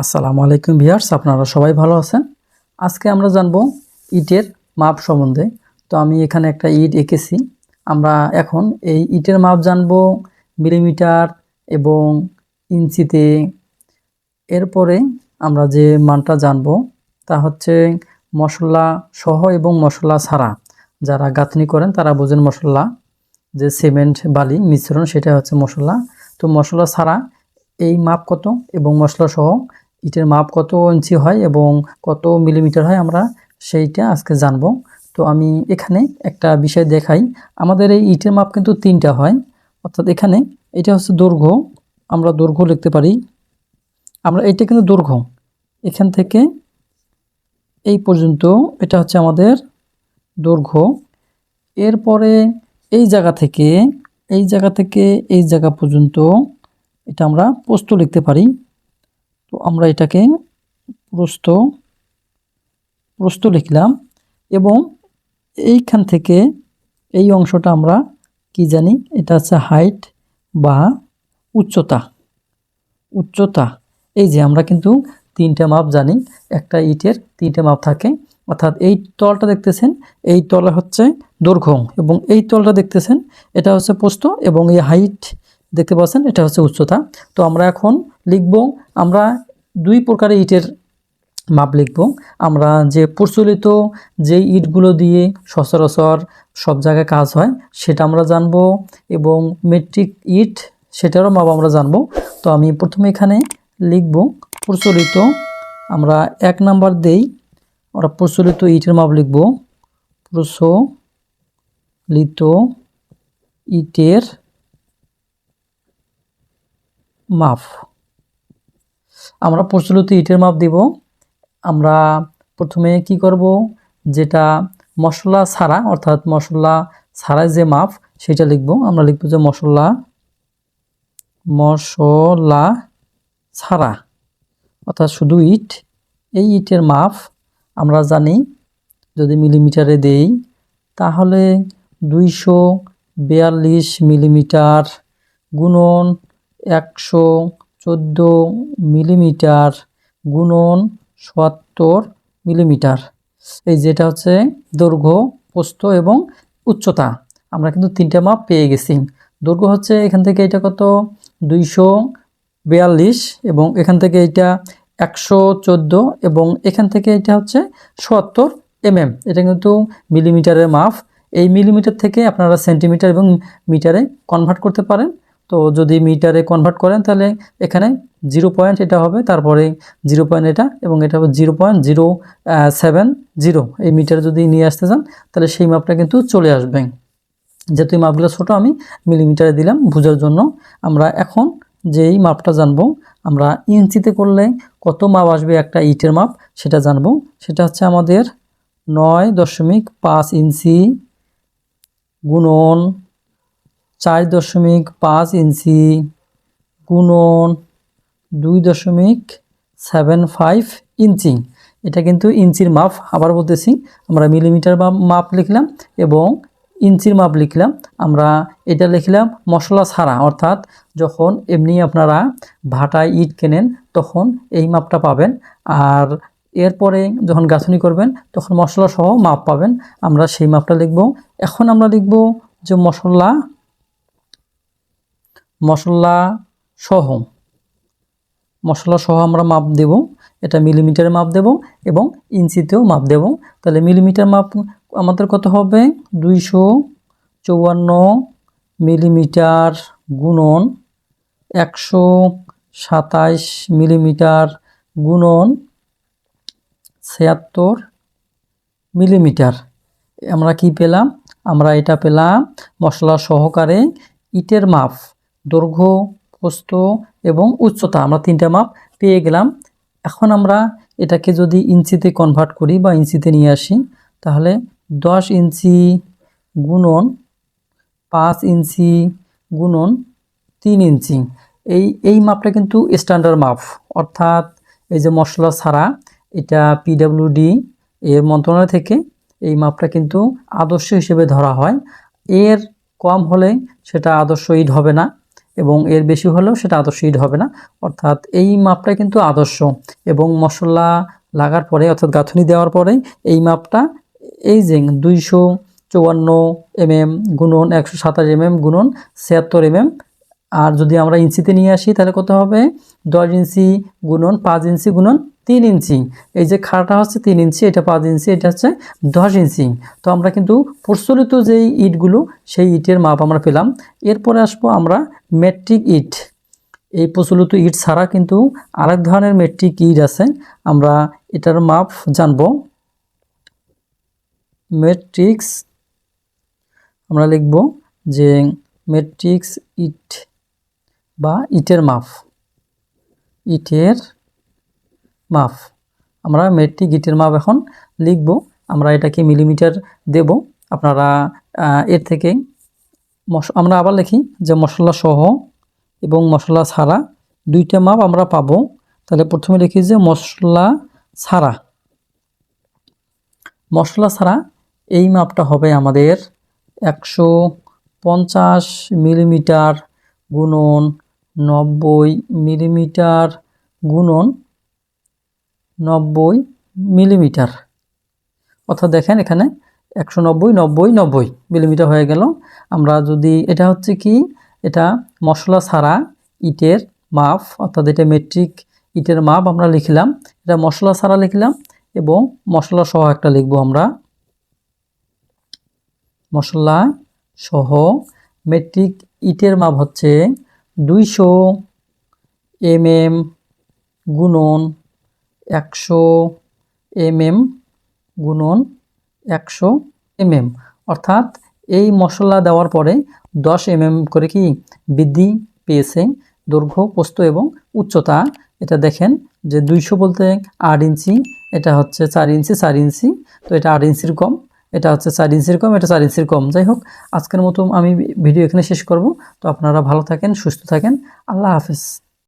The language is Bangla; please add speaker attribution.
Speaker 1: আসসালামু আলাইকুম ভিউয়ার্স, আপনারা সবাই ভালো আছেন? আজকে আমরা জানব ইটের মাপ সম্বন্ধে। তো আমি এখানে একটা ইট এঁকেছি। আমরা এখন এই ইটের মাপ জানব মিলিমিটার এবং ইঞ্চিতে। এরপরে আমরা যে মানটা জানব, তা হচ্ছে মশলা সহ এবং মশলা ছাড়া। যারা গাঁথনি করেন, তারা বোঝেন মশলা, যে সিমেন্ট, বালি, মিশ্রণ, সেটা হচ্ছে মশলা। তো মশলা ছাড়া এই মাপ কত এবং মশলা সহ ইটের মাপ কত ইঞ্চি হয় এবং কত মিলিমিটার হয় আমরা সেইটা আজকে জানব। তো আমি এখানে একটা বিষয় দেখাই। আমাদের এই ইটের মাপ কিন্তু তিনটা হয়। অর্থাৎ এখানে এটা হচ্ছে দৈর্ঘ্য, আমরা দৈর্ঘ্য লিখতে পারি। আমরা এটা কিন্তু দৈর্ঘ্য। এখান থেকে এই পর্যন্ত এটা হচ্ছে আমাদের দৈর্ঘ্য। এরপরে এই জায়গা থেকে, এই জায়গা থেকে এই জায়গা পর্যন্ত এটা আমরা প্রস্থ লিখতে পারি। তো আমরা এটাকে প্রস্থ প্রস্থ লিখলাম এবং এইখান থেকে এই অংশটা আমরা কি জানি? এটা হচ্ছে হাইট বা উচ্চতা। উচ্চতা, এই যে আমরা কিন্তু তিনটা মাপ জানি, একটা ইটের তিনটে মাপ থাকে। অর্থাৎ এই তলটা দেখতেছেন, এই তলা হচ্ছে দৈর্ঘ্য এবং এই তলটা দেখতেছেন, এটা হচ্ছে প্রস্থ এবং এই হাইট দেখতে পাচ্ছেন, এটা হচ্ছে উচ্চতা। তো আমরা এখন লিখব, আমরা দুই প্রকারের ইটের মাপ লিখব। আমরা যে প্রচলিত যে ইটগুলো দিয়ে সচরাচর সব জায়গায় কাজ হয়, সেটা আমরা জানব এবং মেট্রিক ইট, সেটারও মাপ আমরা জানব। তো আমি প্রথমে এখানে লিখব, প্রচলিত, আমরা এক নাম্বার দেই, আমরা প্রচলিত ইটের মাপ লিখব। প্রচলিত ইটের মাপ। আমরা প্রচলিত ইটের মাপ দিব। আমরা প্রথমে কি করব? যেটা মশলা ছাড়া, অর্থাৎ মশলা ছাড়া যে মাপ, সেটা লিখব। আমরা লিখব যে মশলা মশলা ছাড়া, অর্থাৎ শুধু ইট। এই ইটের মাপ আমরা জানি, যদি মিলিমিটারে দেই, তাহলে দুইশো বিয়াল্লিশ মিলিমিটার গুণন একশো চোদ্দ মিলিমিটার গুণন সত্তর মিলিমিটার। এই যেটা হচ্ছে দৈর্ঘ্য, প্রস্থ এবং উচ্চতা। আমরা কিন্তু তিনটা মাপ পেয়ে গেছি। দৈর্ঘ্য হচ্ছে এখান থেকে এটা কত? দুইশো বিয়াল্লিশ এবং এখান থেকে এটা একশো চোদ্দ এবং এখান থেকে এটা হচ্ছে সত্তর এমএম। এটা কিন্তু মিলিমিটারের মাপ। এই মিলিমিটার থেকে আপনারা সেন্টিমিটার এবং মিটারে কনভার্ট করতে পারেন। তো যদি মিটারে কনভার্ট করেন তাহলে এখানে জিরো পয়েন্ট এটা হবে, তারপরে জিরো পয়েন্ট এটা এবং এটা হবে zero point zero seven zero এই মিটার যদি নিয়ে আসতে চান, তাহলে সেই মাপটা কিন্তু চলে আসবে। যেহেতু এই মাপগুলো ছোটো, আমি মিলিমিটারে দিলাম। বোঝার জন্য আমরা এখন যেই মাপটা জানব, আমরা ইঞ্চিতে করলে কত মাপ আসবে একটা ইটের মাপ, সেটা জানব। সেটা হচ্ছে আমাদের নয় দশমিক পাঁচ ইঞ্চি গুণন চার দশমিক পাঁচ ইঞ্চি গুণন দুই দশমিক সেভেন ফাইভ ইঞ্চি। এটা কিন্তু ইঞ্চির মাপ, আবার বলতেছি, আমরা মিলিমিটার মাপ লিখলাম এবং ইঞ্চির মাপ লিখলাম। আমরা এটা লিখলাম মশলা ছাড়া, অর্থাৎ যখন এমনি আপনারা ভাটায় ইট কেনেন, তখন এই মাপটা পাবেন। আর এরপরে যখন গাঁথনি করবেন, তখন মশলা সহ মাপ পাবেন। আমরা সেই মাপটা লিখব। এখন আমরা লিখব যে মশলা মশলা সহ মশলা সহ আমরা মাপ দেব। এটা মিলিমিটারে মাপ দেব এবং ইঞ্চিতেও মাপ দেব। তাহলে মিলিমিটার মাপ আমাদের কত হবে? দুইশো চৌয়ান্ন মিলিমিটার গুণন একশো সাতাইশ মিলিমিটার গুণন ছিয়াত্তর মিলিমিটার। আমরা কি পেলাম? আমরা এটা পেলাম মশলা সহকারে ইটের মাপ। দৈর্ঘ্য, প্রস্থ এবং উচ্চতা। আমরা তিনটা মাপ পেয়ে গেলাম। এখন আমরা এটাকে যদি ইঞ্চিতে কনভার্ট করি বা ইঞ্চিতে নিয়ে আসি, তাহলে দশ ইঞ্চি গুণন পাঁচ ইঞ্চি গুণন তিন ইঞ্চি। এই এই মাপটা কিন্তু স্ট্যান্ডার্ড মাপ। অর্থাৎ এই যে মশলা ছাড়া এটা পিডাব্লিউডি এর মন্ত্রণালয় থেকে এই মাপটা কিন্তু আদর্শ হিসেবে ধরা হয়। এর কম হলে সেটা আদর্শ ইট হবে না। এবং এর বেশি হলেও সেটা আদর্শ ইট হবে না। অর্থাৎ এই মাপটা কিন্তু আদর্শ এবং মশলা লাগার পরে অর্থাৎ গাঁথনি দেওয়ার পরে এই মাপটা এই যে দুইশো চুয়ান্ন এমএম গুণন একশো সাতাশ এমএম গুণন ছিয়াত্তর এমএম আর যদি আমরা ইঞ্চিতে নিয়ে আসি, তাহলে কত হবে? দশ ইঞ্চি গুণন পাঁচ ইঞ্চি গুণন তিন ইঞ্চি। এই যে খাড়াটা হচ্ছে তিন ইঞ্চি, এটা পাঁচ ইঞ্চি, এটা হচ্ছে দশ ইঞ্চি। তো আমরা কিন্তু প্রচলিত যেই ইটগুলো, সেই ইটের মাপ আমরা পেলাম। এরপরে আসব আমরা মেট্রিক ইট। এই প্রচলিত ইট ছাড়া কিন্তু আরেক ধরনের মেট্রিক ইট আছে। আমরা এটার মাপ জানব। মেট্রিক্স, আমরা লিখব যে মেট্রিক্স ইট বা ইটের মাপ ইটের মাপ আমরা মেট্রিক ইটের মাপ এখন লিখব। আমরা এটাকে মিলিমিটার দেব। আপনারা এর থেকে আমরা আবার লিখি যে মশলা সহ এবং মশলা ছাড়া দুইটা মাপ আমরা পাবো। তাহলে প্রথমে লিখি যে মশলা ছাড়া। মশলা ছাড়া এই মাপটা হবে আমাদের একশো পঞ্চাশ মিলিমিটার গুণন নব্বই মিলিমিটার গুণন নব্বই মিলিমিটার। অর্থাৎ দেখেন এখানে একশো নব্বই নব্বই নব্বই মিলিমিটার হয়ে গেল। আমরা যদি, এটা হচ্ছে কি? এটা মশলা ছাড়া ইটের মাপ, অর্থাৎ এটা মেট্রিক ইটের মাপ আমরা লিখলাম। এটা মশলা ছাড়া লিখলাম এবং মশলা সহ একটা লিখব আমরা। মশলা সহ মেট্রিক ইটের মাপ হচ্ছে দুইশো এমএম গুণন একশো এমএম গুণন একশো এমএম। অর্থাৎ এই মশলা দেওয়ার পরে দশ এমএম করে কি বৃদ্ধি পেয়েছে দৈর্ঘ্য, প্রস্থ এবং উচ্চতা। এটা দেখেন যে দুইশো বলতে আট ইঞ্চি, এটা হচ্ছে চার ইঞ্চি চার ইঞ্চি, তো এটা আট ইঞ্চির কম। এটা হচ্ছে চার ইঞ্চির কম, এটা চার ইঞ্চির কম। যাই হোক, আজকের মতো আমি ভিডিও এখানে শেষ করব। তো আপনারা ভালো থাকেন, সুস্থ থাকেন। আল্লাহ হাফেজ।